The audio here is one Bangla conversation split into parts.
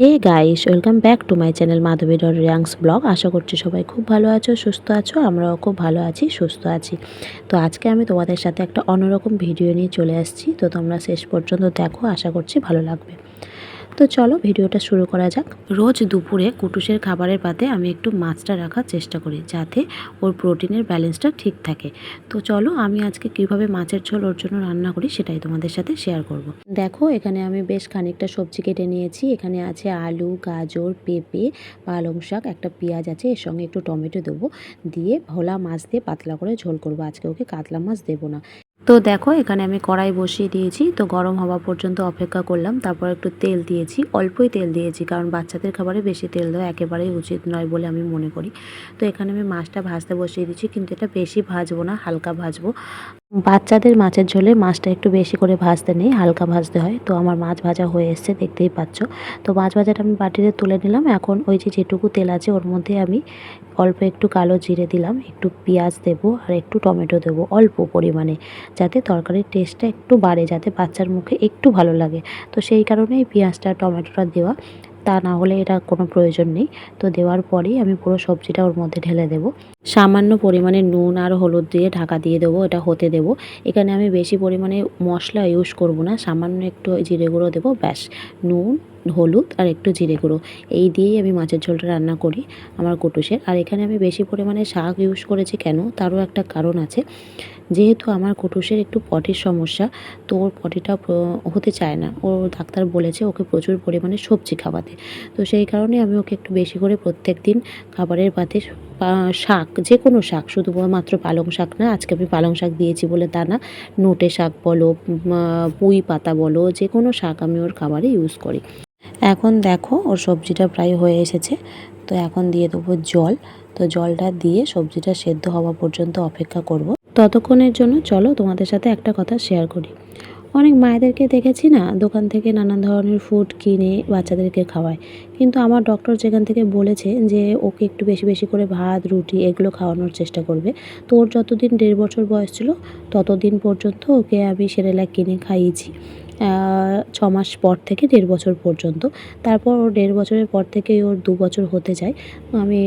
Hey guys welcome back to my channel Madhabi dot Reangs blog আশা করছি সবাই খুব ভালো আছো, সুস্থ আছো, আমরাও খুব ভালো আছি, সুস্থ আছি। তো আজকে আমি তোমাদের সাথে একটা অন্যরকম ভিডিও নিয়ে চলে আসছি। তো তোমরা শেষ পর্যন্ত দেখো, আশা করছি ভালো লাগবে। তো চলো ভিডিওটা শুরু করা যাক। রোজ দুপুরে কুটুসের খাবারের পাতে আমি একটু মাছটা রাখার চেষ্টা করি যাতে ওর প্রোটিনের ব্যালেন্সটা ঠিক থাকে। তো চলো আমি আজকে কীভাবে মাছের ঝোল ওর জন্য রান্না করি সেটাই তোমাদের সাথে শেয়ার করব। দেখো, এখানে আমি বেশ খানিকটা সবজি কেটে নিয়েছি। এখানে আছে আলু, গাজর, পেঁপে, পালং শাক, একটা পেঁয়াজ আছে, এর সঙ্গে একটু টমেটো দেবো। দিয়ে ভোলা মাছ দিয়ে পাতলা করে ঝোল করব। আজকে ওকে কাতলা মাছ দেবো না। তো দেখো, এখানে আমি কড়াই বসিয়ে দিয়েছি। তো গরম হওয়া পর্যন্ত অপেক্ষা করলাম। তারপর একটু তেল দিয়েছি। অল্পই তেল দিয়েছি, কারণ বাচ্চাদের খাবারে বেশি তেল দেওয়া একেবারেই উচিত নয় বলে আমি মনে করি। তো এখানে আমি মাছটা ভাজতে বসিয়ে দিচ্ছি কিন্তু এটা বেশি ভাজবো না, হালকা ভাজবো। বাচ্চাদের মাছের ঝোলে মাছটা একটু বেশি করে ভাজতে নেই, হালকা ভাজতে হয়। তো আমার মাছ ভাজা হয়ে এসছে, দেখতেই পাচ্ছ। তো মাছ ভাজাটা আমি বাটিতে তুলে নিলাম। এখন ওই যে যেটুকু তেল আছে ওর মধ্যে আমি অল্প একটু কালো জিরে দিলাম, একটু পেঁয়াজ দেবো আর একটু টমেটো দেবো অল্প পরিমাণে, যাতে তরকারির টেস্টটা একটু বাড়ে, যাতে বাচ্চার মুখে একটু ভালো লাগে। তো সেই কারণেই পেঁয়াজটা, টমেটোটা দেওয়া। তা না হলে এটা কোনো প্রয়োজন নেই। তো দেওয়ার পরেই আমি পুরো সবজিটা ওর মধ্যে ঢেলে দেব। সামান্য পরিমাণে নুন আর হলুদ দিয়ে ঢাকা দিয়ে দেবো, এটা হতে দেব। এখানে আমি বেশি পরিমাণে মশলা ইউজ করব না, সামান্য একটু জিরে গুঁড়ো দেবো, ব্যাস। নুন হলুদ আর একটু জিরে গুঁড়ো। এই দিয়েই আমি মাছের ঝোলটা রান্না করি আমার কুটুসের। আর এখানে আমি বেশি পরিমাণে শাক ইউজ করেছি কেন? তারও একটা কারণ আছে। যেহেতু আমার কুটুসের একটু পটির সমস্যা, তো ওর পটিটা হতে চায় না। ও ডাক্তার বলেছে ওকে প্রচুর পরিমাণে সবজি খাওয়াতে। তো সেই কারণে আমি ওকে একটু বেশি করে প্রত্যেক দিন খাবারের পাতে শাক, যে কোনো শাক, শুধুমাত্র পালং শাক না, আজকে আমি পালং শাক দিয়েছি বলে তা না, নোটে শাক বলো পুঁই পাতা বলো, যে কোনো শাক আমি ওর খাবারে ইউজ করি। এখন দেখো ওর সবজিটা প্রায় হয়ে এসেছে, তো এখন দিয়ে দেবো জল, তো জলটা দিয়ে সবজিটা সেদ্ধ হওয়া পর্যন্ত অপেক্ষা করব। ততক্ষণের জন্য চলো তোমাদের সাথে একটা কথা শেয়ার করি। অনেক মায়েদেরকে দেখেছি না, দোকান থেকে নানান ধরনের ফুড কিনে বাচ্চাদেরকে খাওয়ায়। কিন্তু আমার ডক্টর যেখান থেকে বলেছে যে, ওকে একটু বেশি বেশি করে ভাত, রুটি এগুলো খাওয়ানোর চেষ্টা করবে। তো ওর যতদিন দেড় বছর বয়স ছিল, ততদিন পর্যন্ত ওকে আমি সেরেলাক কিনে খাইয়েছি। ছ মাস পর থেকে, দেড় বছর পর্যন্ত। তারপর ওর দেড় বছরের পর থেকে ওর দু বছর হতে যায়। আমি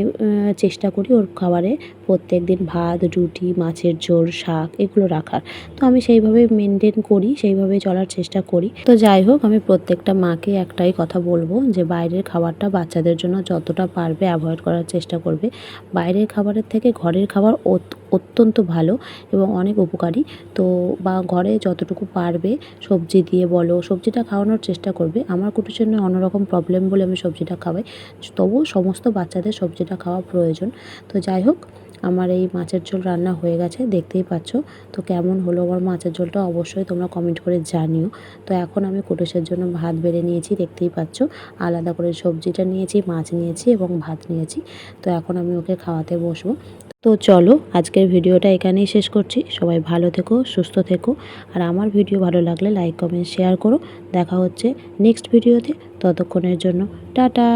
চেষ্টা করি ওর খাবারে প্রত্যেক দিন ভাত, রুটি, মাছের ঝোল, শাক এগুলো রাখার। তো আমি সেইভাবে মেনটেন করি, সেইভাবে চলার চেষ্টা করি। তো যাই হোক, আমি প্রত্যেকটা মাকে একটাই কথা বলব যে, বাইরের খাবারটা বাচ্চাদের জন্য যতটা পারবে অ্যাভয়েড করার চেষ্টা করবে। বাইরের খাবারের থেকে ঘরের খাবার অত্যন্ত ভালো এবং অনেক উপকারী। তো বা ঘরে যতটুকু পারবে সবজি দিয়ে বলো, সবজিটা খাওয়ানোর চেষ্টা করবে। আমার কুটুর জন্য অন্যরকম প্রবলেম বলে আমি সবজিটা খাওয়াই। তবুও সমস্ত বাচ্চাদের সবজিটা খাওয়া প্রয়োজন। তো যাই হোক, আমার এই মাছের ঝোল রান্না হয়ে গেছে, দেখতেই পাচ্ছ। তো কেমন হলো আমার মাছের ঝোলটা অবশ্যই তোমরা কমেন্ট করে জানিও। তো এখন আমি কুটুসের জন্য ভাত বেড়ে নিয়েছি, দেখতেই পাচ্ছ। আলাদা করে সবজিটা নিয়েছি, মাছ নিয়েছি এবং ভাত নিয়েছি। তো এখন আমি ওকে খাওয়াতে বসবো। তো চলো, আজকের ভিডিওটা এখানেই শেষ করছি। সবাই ভালো থেকো, সুস্থ থেকো। আর আমার ভিডিও ভালো লাগলে লাইক, কমেন্ট, শেয়ার করো। দেখা হচ্ছে নেক্সট ভিডিওতে। ততক্ষণের জন্য, টাটা!